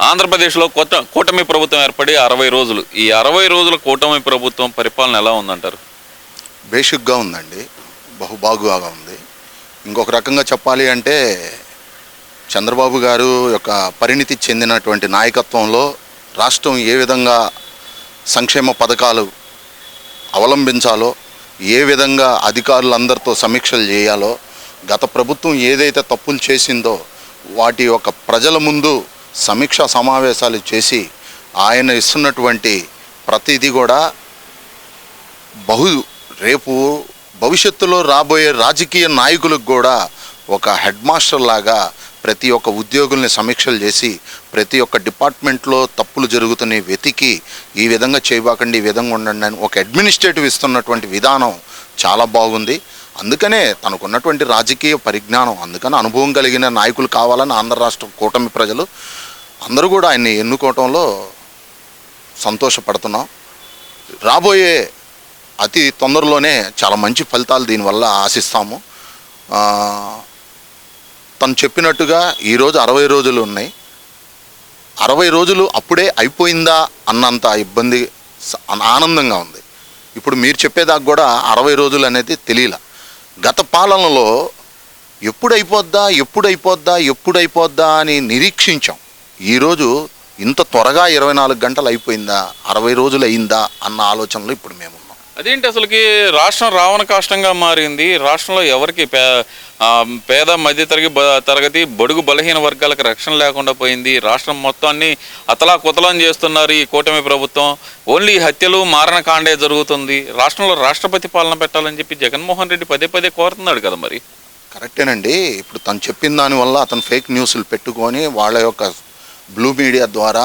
ఆంధ్రప్రదేశ్లో కొత్త కూటమి ప్రభుత్వం ఏర్పడి అరవై రోజులు. ఈ అరవై రోజుల కూటమి ప్రభుత్వం పరిపాలన ఎలా ఉందంటారు? బేసిక్గా ఉందండి. బహుబాగుగా ఉంది. ఇంకొక రకంగా చెప్పాలి అంటే చంద్రబాబు గారు యొక్క పరిణితి చెందినటువంటి నాయకత్వంలో రాష్ట్రం ఏ విధంగా సంక్షేమ పథకాలు అవలంబించాలో ఏ విధంగా అధికారులందరితో సమీక్షలు చేయాలో గత ప్రభుత్వం ఏదైతే తప్పులు చేసిందో వాటి యొక్క ప్రజల ముందు సమీక్షా సమావేశాలు చేసి ఆయన ఇస్తున్నటువంటి ప్రతిదీ కూడా బహు రేపు భవిష్యత్తులో రాబోయే రాజకీయ నాయకులకు కూడా ఒక హెడ్ మాస్టర్ లాగా ప్రతి ఒక్క ఉద్యోగుల్ని సమీక్షలు చేసి ప్రతి ఒక్క డిపార్ట్మెంట్లో తప్పులు జరుగుతున్నాయి వెతికి ఈ విధంగా చేయబాకండి ఈ విధంగా ఉండండి అని ఒక అడ్మినిస్ట్రేటివ్ ఇస్తున్నటువంటి విధానం చాలా బాగుంది. అందుకనే తనకున్నటువంటి రాజకీయ పరిజ్ఞానం అందుకని అనుభవం కలిగిన నాయకులు కావాలని ఆంధ్ర రాష్ట్ర కూటమి ప్రజలు అందరూ కూడా ఆయన్ని ఎన్నుకోవటంలో సంతోషపడుతున్నాం. రాబోయే అతి తొందరలోనే చాలా మంచి ఫలితాలు దీనివల్ల ఆశిస్తాము. తను చెప్పినట్టుగా ఈరోజు అరవై రోజులు ఉన్నాయి. అరవై రోజులు అప్పుడే అయిపోయిందా అన్నంత ఇబ్బంది ఆనందంగా ఉంది. ఇప్పుడు మీరు చెప్పేదాకా కూడా అరవై రోజులు అనేది తెలియలే. గత పాలనలో ఎప్పుడు అయిపోద్దా ఎప్పుడు అయిపోద్దా ఎప్పుడు అయిపోద్దా అని నిరీక్షించాం. ఈరోజు ఇంత త్వరగా ఇరవై నాలుగు గంటలు అయిపోయిందా అరవై రోజులు అయిందా అన్న ఆలోచనలో ఇప్పుడు మేము అదేంటి అసలుకి రాష్ట్రం రావణ కాష్టంగా మారింది? రాష్ట్రంలో ఎవరికి పే పేద మధ్యతరగతి తరగతి బడుగు బలహీన వర్గాలకు రక్షణ లేకుండా పోయింది. రాష్ట్రం మొత్తాన్ని అతలా కుతలం చేస్తున్నారు ఈ కూటమి ప్రభుత్వం. ఓన్లీ హత్యలు మారణకాండే జరుగుతుంది. రాష్ట్రంలో రాష్ట్రపతి పాలన పెట్టాలని చెప్పి జగన్మోహన్ రెడ్డి పదే పదే కోరుతున్నాడు కదా మరి? కరెక్టేనండి. ఇప్పుడు తను చెప్పిన దానివల్ల అతను ఫేక్ న్యూస్లు పెట్టుకొని వాళ్ళ యొక్క బ్లూ మీడియా ద్వారా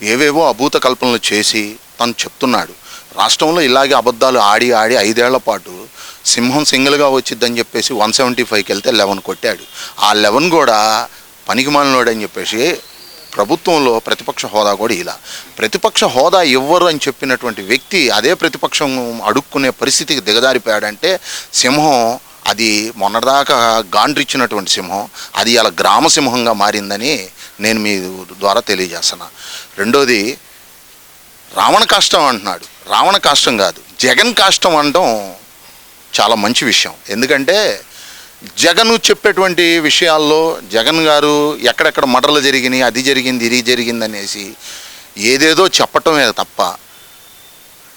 ఏవేవో అభూత కల్పనలు చేసి తను చెప్తున్నాడు. రాష్ట్రంలో ఇలాగే అబద్ధాలు ఆడి ఆడి ఐదేళ్ళ పాటు సింహం సింగిల్గా వచ్చిద్దని చెప్పేసి వన్ సెవెంటీ ఫైవ్కి వెళ్తే లెవెన్ కొట్టాడు. ఆ లెవెన్ కూడా పనికి అని చెప్పేసి ప్రభుత్వంలో ప్రతిపక్ష హోదా కూడా ఇలా. ప్రతిపక్ష హోదా ఇవ్వరు అని చెప్పినటువంటి వ్యక్తి అదే ప్రతిపక్షం అడుక్కునే పరిస్థితికి దిగజారిపోయాడంటే సింహం అది మొన్నటిదాకా గాండ్రిచ్చినటువంటి సింహం అది ఇలా గ్రామ సింహంగా మారిందని నేను మీ ద్వారా తెలియజేస్తున్నా. రెండోది రావణ కాష్టం అంటున్నాడు. రావణ కాష్టం కాదు. జగన్ కాష్టం అనడం చాలా మంచి విషయం. ఎందుకంటే జగన్ చెప్పేటువంటి విషయాల్లో జగన్ గారు ఎక్కడెక్కడ మటర్లు జరిగినాయి అది జరిగింది ఇది జరిగింది అనేసి ఏదేదో చెప్పటమే తప్ప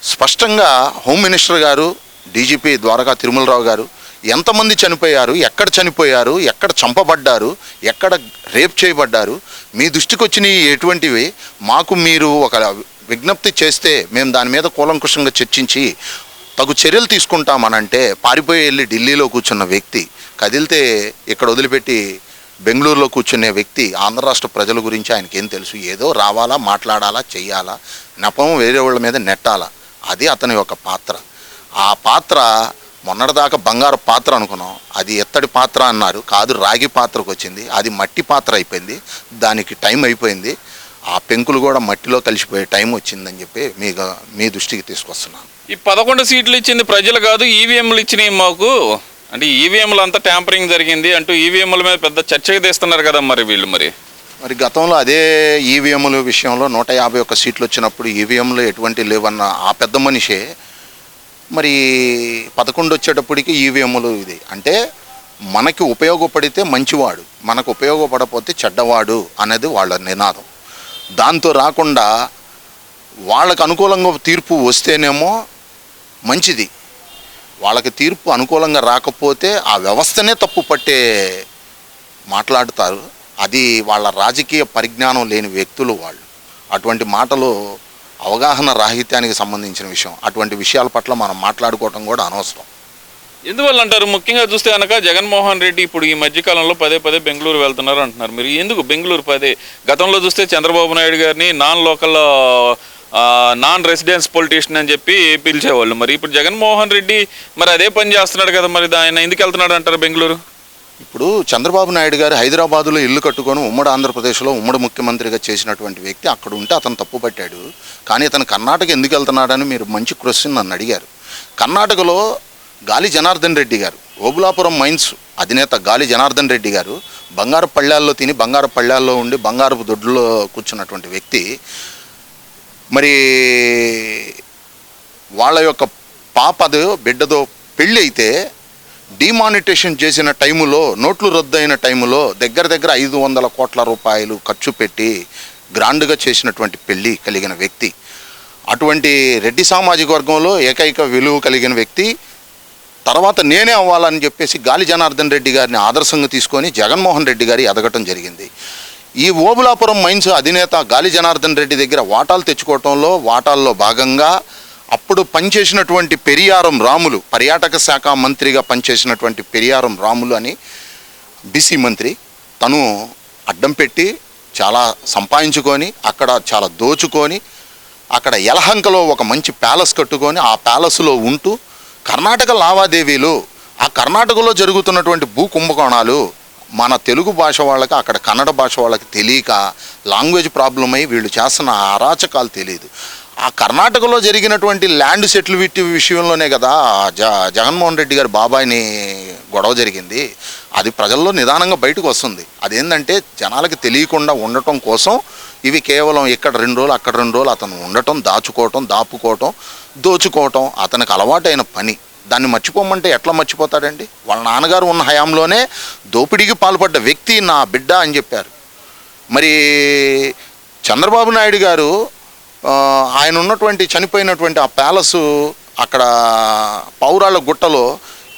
స్పష్టంగా హోమ్ మినిస్టర్ గారు డీజీపీ ద్వారకా తిరుమలరావు గారు ఎంతమంది చనిపోయారు ఎక్కడ చనిపోయారు ఎక్కడ చంపబడ్డారు ఎక్కడ రేప్ చేయబడ్డారు మీ దృష్టికి వచ్చినవి ఎటువంటివి మాకు మీరు ఒక విజ్ఞప్తి చేస్తే మేము దాని మీద కూలంకుషంగా చర్చించి తగు చర్యలు తీసుకుంటామనంటే పారిపోయి వెళ్ళి ఢిల్లీలో కూర్చున్న వ్యక్తి కదిలితే ఇక్కడ వదిలిపెట్టి బెంగళూరులో కూర్చునే వ్యక్తి ఆంధ్ర రాష్ట్ర ప్రజల గురించి ఆయనకి ఏం తెలుసు? ఏదో రావాలా మాట్లాడాలా చెయ్యాలా? నెపం వేరే వాళ్ళ మీద నెట్టాలా? అది అతని యొక్క పాత్ర. ఆ పాత్ర మొన్నటిదాకా బంగారు పాత్ర అనుకున్నాం. అది ఎత్తడి పాత్ర అన్నారు. కాదు రాగి పాత్రకు వచ్చింది. అది మట్టి పాత్ర అయిపోయింది. దానికి టైం అయిపోయింది. ఆ పెంకులు కూడా మట్టిలో కలిసిపోయే టైం వచ్చిందని చెప్పి మీ మీ దృష్టికి తీసుకొస్తున్నాను. ఈ పదకొండు సీట్లు ఇచ్చింది ప్రజలు కాదు ఈవీఎంలు ఇచ్చినాయి మాకు. అంటే ఈవీఎంలు అంతా ట్యాంపరింగ్ జరిగింది అంటూ ఈవీఎంల మీద పెద్ద చర్చకి తీస్తున్నారు కదా మరి వీళ్ళు మరి. మరి గతంలో అదే ఈవీఎంల విషయంలో నూట యాభై ఒక్క సీట్లు వచ్చినప్పుడు ఈవీఎంలు ఎటువంటి లేవన్న ఆ పెద్ద మనిషే మరి పదకొండు వచ్చేటప్పటికి ఈవీఎంలు ఇది. అంటే మనకి ఉపయోగపడితే మంచివాడు మనకు ఉపయోగపడకపోతే చెడ్డవాడు అనేది వాళ్ళ నినాదం. దాంతో రాకుండా వాళ్ళకు అనుకూలంగా తీర్పు వస్తేనేమో మంచిది. వాళ్ళకి తీర్పు అనుకూలంగా రాకపోతే ఆ వ్యవస్థనే తప్పు పట్టే మాట్లాడుతారు. అది వాళ్ళ రాజకీయ పరిజ్ఞానం లేని వ్యక్తులు వాళ్ళు. అటువంటి మాటలు అవగాహన రాహిత్యానికి సంబంధించిన విషయం. అటువంటి విషయాల పట్ల మనం మాట్లాడుకోవటం కూడా అనవసరం. ఎందువల్ల అంటారు? ముఖ్యంగా చూస్తే కనుక జగన్మోహన్ రెడ్డి ఇప్పుడు ఈ మధ్యకాలంలో పదే పదే బెంగళూరు వెళ్తున్నారు అంటున్నారు. మీరు ఎందుకు బెంగళూరు పదే? గతంలో చూస్తే చంద్రబాబు నాయుడు గారిని non local non residence politician అని చెప్పి పిలిచేవాళ్ళు. మరి ఇప్పుడు జగన్మోహన్ రెడ్డి మరి అదే పని చేస్తున్నాడు కదా మరి ఆయన ఎందుకు వెళ్తున్నాడు అంటారు బెంగళూరు? ఇప్పుడు చంద్రబాబు నాయుడు గారు హైదరాబాదులో ఇల్లు కట్టుకొని ఉమ్మడి ఆంధ్రప్రదేశ్లో ఉమ్మడి ముఖ్యమంత్రిగా చేసినటువంటి వ్యక్తి అక్కడ ఉంటే అతను తప్పు పట్టాడు కానీ అతను కర్ణాటక ఎందుకు వెళ్తున్నాడని మీరు మంచి క్వశ్చన్ నన్ను అడిగారు. కర్ణాటకలో గాలి జనార్దన్ రెడ్డి గారు ఓబులాపురం మైన్స్ అధినేత గాలి జనార్దన్ రెడ్డి గారు బంగారు పళ్ళాల్లో తిని బంగారు పళ్ళాల్లో ఉండి బంగారపు దొడ్లో కూర్చున్నటువంటి వ్యక్తి మరి వాళ్ళ యొక్క పాపదో బిడ్డదో పెళ్ళి అయితే డిమానిటేషన్ చేసిన టైములో నోట్లు రద్దు అయిన టైములో దగ్గర దగ్గర ఐదు వందల కోట్ల రూపాయలు ఖర్చు పెట్టి గ్రాండ్గా చేసినటువంటి పెళ్ళి కలిగిన వ్యక్తి. అటువంటి రెడ్డి సామాజిక వర్గంలో ఏకైక విలువ కలిగిన వ్యక్తి తర్వాత నేనే అవ్వాలని చెప్పేసి గాలి జనార్దన్ రెడ్డి గారిని ఆదర్శంగా తీసుకొని జగన్మోహన్ రెడ్డి గారి ఎదగటం జరిగింది. ఈ ఓబులాపురం మైన్స్ అధినేత గాలి జనార్దన్ రెడ్డి దగ్గర వాటాలు తెచ్చుకోవటంలో వాటాల్లో భాగంగా అప్పుడు పనిచేసినటువంటి పెరియారం రాములు పర్యాటక శాఖ మంత్రిగా పనిచేసినటువంటి పెరియారం రాములు అని బీసీ మంత్రి తను అడ్డం పెట్టి చాలా సంపాదించుకొని అక్కడ చాలా దోచుకొని అక్కడ యలహంకలో ఒక మంచి ప్యాలెస్ కట్టుకొని ఆ ప్యాలెస్లో ఉంటూ కర్ణాటక లావాదేవీలు ఆ కర్ణాటకలో జరుగుతున్నటువంటి భూ కుంభకోణాలు మన తెలుగు భాష వాళ్ళకి అక్కడ కన్నడ భాష వాళ్ళకి తెలియక లాంగ్వేజ్ ప్రాబ్లం అయి వీళ్ళు చేస్తున్న అరాచకాలు తెలియదు. ఆ కర్ణాటకలో జరిగినటువంటి ల్యాండ్ సెటిల్విటీ విషయంలోనే కదా జ జగన్మోహన్ రెడ్డి గారి బాబాయిని గొడవ జరిగింది. అది ప్రజల్లో నిదానంగా బయటకు వస్తుంది. అదేంటంటే జనాలకి తెలియకుండా ఉండటం కోసం ఇవి కేవలం ఇక్కడ రెండు రోజులు అక్కడ రెండు రోజులు అతను ఉండటం దాచుకోవటం దాపుకోవటం దోచుకోవటం అతనికి అలవాటైన పని. దాన్ని మర్చిపోమంటే ఎట్లా మర్చిపోతాడండి? వాళ్ళ నాన్నగారు ఉన్న హయాంలోనే దోపిడీకి పాల్పడ్డ వ్యక్తి నా బిడ్డ అని చెప్పారు. మరి చంద్రబాబు నాయుడు గారు ఆయన ఉన్నటువంటి చనిపోయినటువంటి ఆ ప్యాలెస్ అక్కడ పౌరాళ్ళ గుట్టలో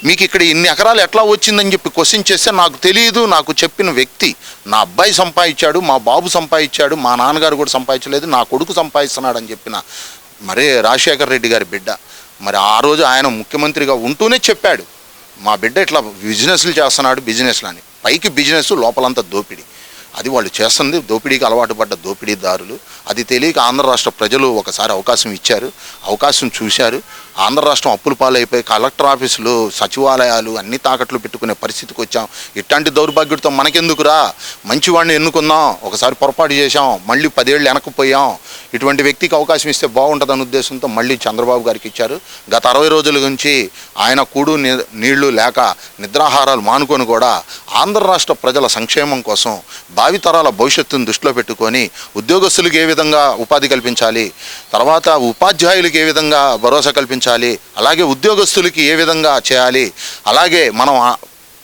మీకు ఇక్కడ ఇన్ని ఎకరాలు ఎట్లా వచ్చిందని చెప్పి క్వశ్చన్ చేస్తే నాకు తెలియదు నాకు చెప్పిన వ్యక్తి నా అబ్బాయి సంపాదించాడు మా బాబు సంపాదించాడు మా నాన్నగారు కూడా సంపాదించలేదు నా కొడుకు సంపాదిస్తున్నాడు అని చెప్పిన మరే రాజశేఖర రెడ్డి గారి బిడ్డ. మరి ఆ రోజు ఆయన ముఖ్యమంత్రిగా ఉంటూనే చెప్పాడు మా బిడ్డ ఇట్లా బిజినెస్లు చేస్తున్నాడు బిజినెస్లు అని పైకి బిజినెస్ లోపలంతా దోపిడీ. అది వాళ్ళు చేస్తుంది. దోపిడీకి అలవాటు పడ్డ దోపిడీదారులు. అది తెలియక ఆంధ్ర రాష్ట్ర ప్రజలు ఒకసారి అవకాశం ఇచ్చారు. అవకాశం చూశారు. ఆంధ్ర రాష్ట్రం అప్పుల పాలైపోయి కలెక్టర్ ఆఫీసులు సచివాలయాలు అన్ని తాకట్లు పెట్టుకునే పరిస్థితికి వచ్చాం. ఇట్లాంటి దౌర్భాగ్యుడితో మనకెందుకురా? మంచివాడిని ఎన్నుకుందాం. ఒకసారి పొరపాటు చేశాం. మళ్ళీ పదేళ్ళు వెనకపోయాం. ఇటువంటి వ్యక్తికి అవకాశం ఇస్తే బాగుంటుందన్న ఉద్దేశంతో మళ్ళీ చంద్రబాబు గారికి ఇచ్చారు. గత అరవై రోజుల నుంచి ఆయన కూడు నీళ్ళు లేక నిద్రాహారాలు మానుకొని కూడా ఆంధ్ర రాష్ట్ర ప్రజల సంక్షేమం కోసం భావితరాల భవిష్యత్తును దృష్టిలో పెట్టుకొని ఉద్యోగస్తులకు ఏ విధంగా ఉపాధి కల్పించాలి తర్వాత ఉపాధ్యాయులకు ఏ విధంగా భరోసా కల్పించాలి అలాగే ఉద్యోగస్తులకి ఏ విధంగా చేయాలి అలాగే మనం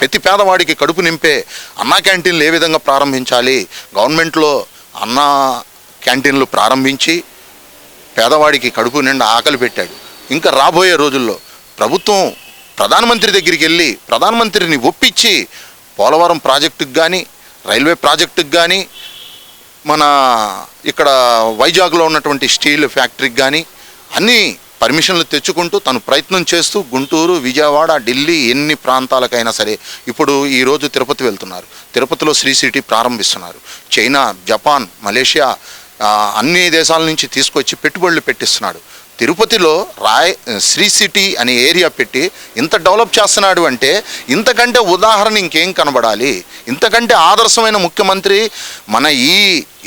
ప్రతి పేదవాడికి కడుపు నింపే అన్నా క్యాంటీన్లు ఏ విధంగా ప్రారంభించాలి గవర్నమెంట్లో అన్నా క్యాంటీన్లు ప్రారంభించి పేదవాడికి కడుపు నిండా ఆకలి పెట్టాడు. ఇంకా రాబోయే రోజుల్లో ప్రభుత్వం ప్రధానమంత్రి దగ్గరికి వెళ్ళి ప్రధానమంత్రిని ఒప్పించి పోలవరం ప్రాజెక్టుకు కానీ రైల్వే ప్రాజెక్టుకి కానీ మన ఇక్కడ వైజాగ్లో ఉన్నటువంటి స్టీల్ ఫ్యాక్టరీకి కానీ అన్నీ పర్మిషన్లు తెచ్చుకుంటూ తను ప్రయత్నం చేస్తూ గుంటూరు విజయవాడ ఢిల్లీ ఎన్ని ప్రాంతాలకైనా సరే ఇప్పుడు ఈరోజు తిరుపతి వెళ్తున్నారు. తిరుపతిలో శ్రీ సిటీ ప్రారంభిస్తున్నారు. చైనా జపాన్ మలేషియా అన్ని దేశాల నుంచి తీసుకొచ్చి పెట్టుబడులు పెట్టిస్తున్నాడు. తిరుపతిలో రాయ్ శ్రీ సిటీ అనే ఏరియా పెట్టి ఇంత డెవలప్ చేస్తున్నాడు అంటే ఇంతకంటే ఉదాహరణ ఇంకేం కనబడాలి? ఇంతకంటే ఆదర్శమైన ముఖ్యమంత్రి మన ఈ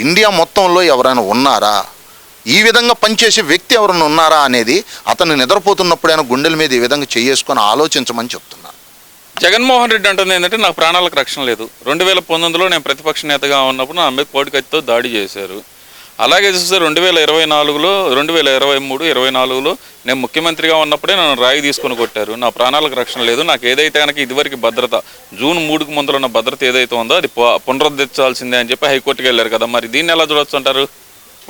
ఇండియా మొత్తంలో ఎవరైనా ఉన్నారా? ఈ విధంగా పనిచేసే వ్యక్తి ఎవరైనా ఉన్నారా అనేది అతను నిద్రపోతున్నప్పుడైనా గుండెల మీద ఈ విధంగా చేసుకొని ఆలోచించమని చెప్తున్నాను జగన్మోహన్ రెడ్డి అంటుంది ఏంటంటే నాకు ప్రాణాలకు రక్షణ లేదు. రెండు వేల పంతొమ్మిదిలో నేను ప్రతిపక్ష నేతగా ఉన్నప్పుడు నా మీద కోడికత్తితో దాడి చేశారు. అలాగే చూస్తే రెండు వేల ఇరవై నాలుగులో రెండు వేల ఇరవై మూడు ఇరవై నాలుగులో నేను ముఖ్యమంత్రిగా ఉన్నప్పుడే నన్ను రాయి తీసుకొని కొట్టారు. నా ప్రాణాలకు రక్షణ లేదు. నాకు ఏదైతే కనుక ఇదివరకు భద్రత జూన్ మూడుకు ముందులో ఉన్న భద్రత ఏదైతే ఉందో అది పునరుద్ధరించాల్సిందే అని చెప్పి హైకోర్టుకి వెళ్ళారు కదా. మరి దీన్ని ఎలా చూడొచ్చు అంటారు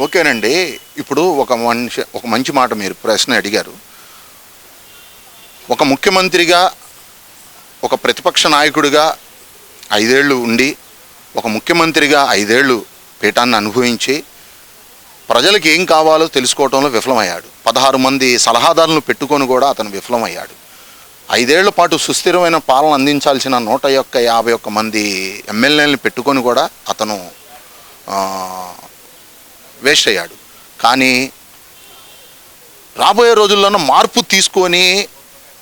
ఓకేనండి. ఇప్పుడు ఒక మనిషి ఒక మంచి మాట మీరు ప్రశ్న అడిగారు. ఒక ముఖ్యమంత్రిగా ఒక ప్రతిపక్ష నాయకుడిగా ఐదేళ్ళు ఉండి ఒక ముఖ్యమంత్రిగా ఐదేళ్ళు పీఠాన్ని అనుభవించి ప్రజలకు ఏం కావాలో తెలుసుకోవడంలో విఫలమయ్యాడు. పదహారు మంది సలహాదారులను పెట్టుకొని కూడా అతను విఫలమయ్యాడు. ఐదేళ్ళ పాటు సుస్థిరమైన పాలన అందించాల్సిన నూట యొక్క యాభై ఒక్క మంది ఎమ్మెల్యేలను పెట్టుకొని కూడా అతను వేస్ట్ అయ్యాడు. కానీ రాబోయే రోజుల్లోనూ మార్పు తీసుకొని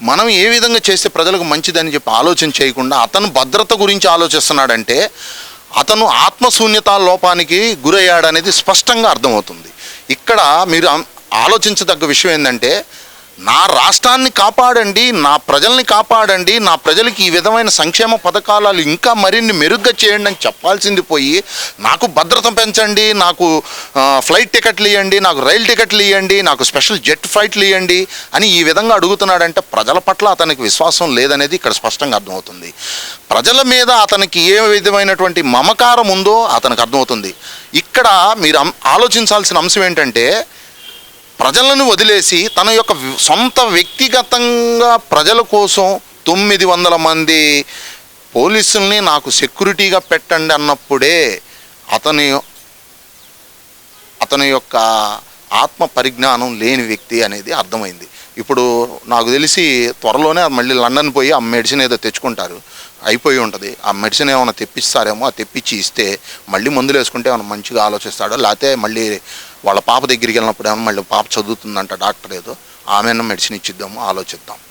మనం ఏ విధంగా చేస్తే ప్రజలకు మంచిదని చెప్పి ఆలోచన చేయకుండా అతను భద్రత గురించి ఆలోచిస్తున్నాడంటే అతను ఆత్మశూన్యత లోపానికి గురయ్యాడనేది స్పష్టంగా అర్థమవుతుంది. ఇక్కడ మీరు ఆలోచించదగ్గ విషయం ఏంటంటే నా రాష్ట్రాన్ని కాపాడండి నా ప్రజల్ని కాపాడండి నా ప్రజలకి ఈ విధమైన సంక్షేమ పథకాలు ఇంకా మరిన్ని మెరుగ్గా చేయండి అని చెప్పాల్సింది పోయి నాకు భద్రత పెంచండి నాకు ఫ్లైట్ టికెట్లు ఇవ్వండి నాకు రైలు టికెట్లు ఇవ్వండి నాకు స్పెషల్ జెట్ ఫ్లైట్లు ఇవ్వండి అని ఈ విధంగా అడుగుతున్నాడంటే ప్రజల పట్ల అతనికి విశ్వాసం లేదనేది ఇక్కడ స్పష్టంగా అర్థమవుతుంది. ప్రజల మీద అతనికి ఏ విధమైనటువంటి మమకారం ఉందో అతనికి అర్థమవుతుంది. ఇక్కడ మీరు ఆలోచించాల్సిన అంశం ఏంటంటే ప్రజలను వదిలేసి తన యొక్క సొంత వ్యక్తిగతంగా ప్రజల కోసం తొమ్మిది వందల మంది పోలీసుల్ని నాకు సెక్యూరిటీగా పెట్టండి అన్నప్పుడే అతని అతని యొక్క ఆత్మ పరిజ్ఞానం లేని వ్యక్తి అనేది అర్థమైంది. ఇప్పుడు నాకు తెలిసి త్వరలోనే మళ్ళీ లండన్ పోయి ఆ మెడిసిన్ ఏదో తెచ్చుకుంటారు. అయిపోయి ఉంటుంది. ఆ మెడిసిన్ ఏమైనా తెప్పిస్తారేమో ఆ తెప్పించి ఇస్తే మళ్ళీ మందులు వేసుకుంటే ఏమైనా మంచిగా ఆలోచిస్తాడో లేకపోతే మళ్ళీ వాళ్ళ పాప దగ్గరికి వెళ్ళినప్పుడు ఏమన్నా మళ్ళీ పాప చదువుతుందంట డాక్టర్ ఏదో ఆమెను మెడిసిన్ ఇచ్చిద్దాము ఆలోచిద్దాం.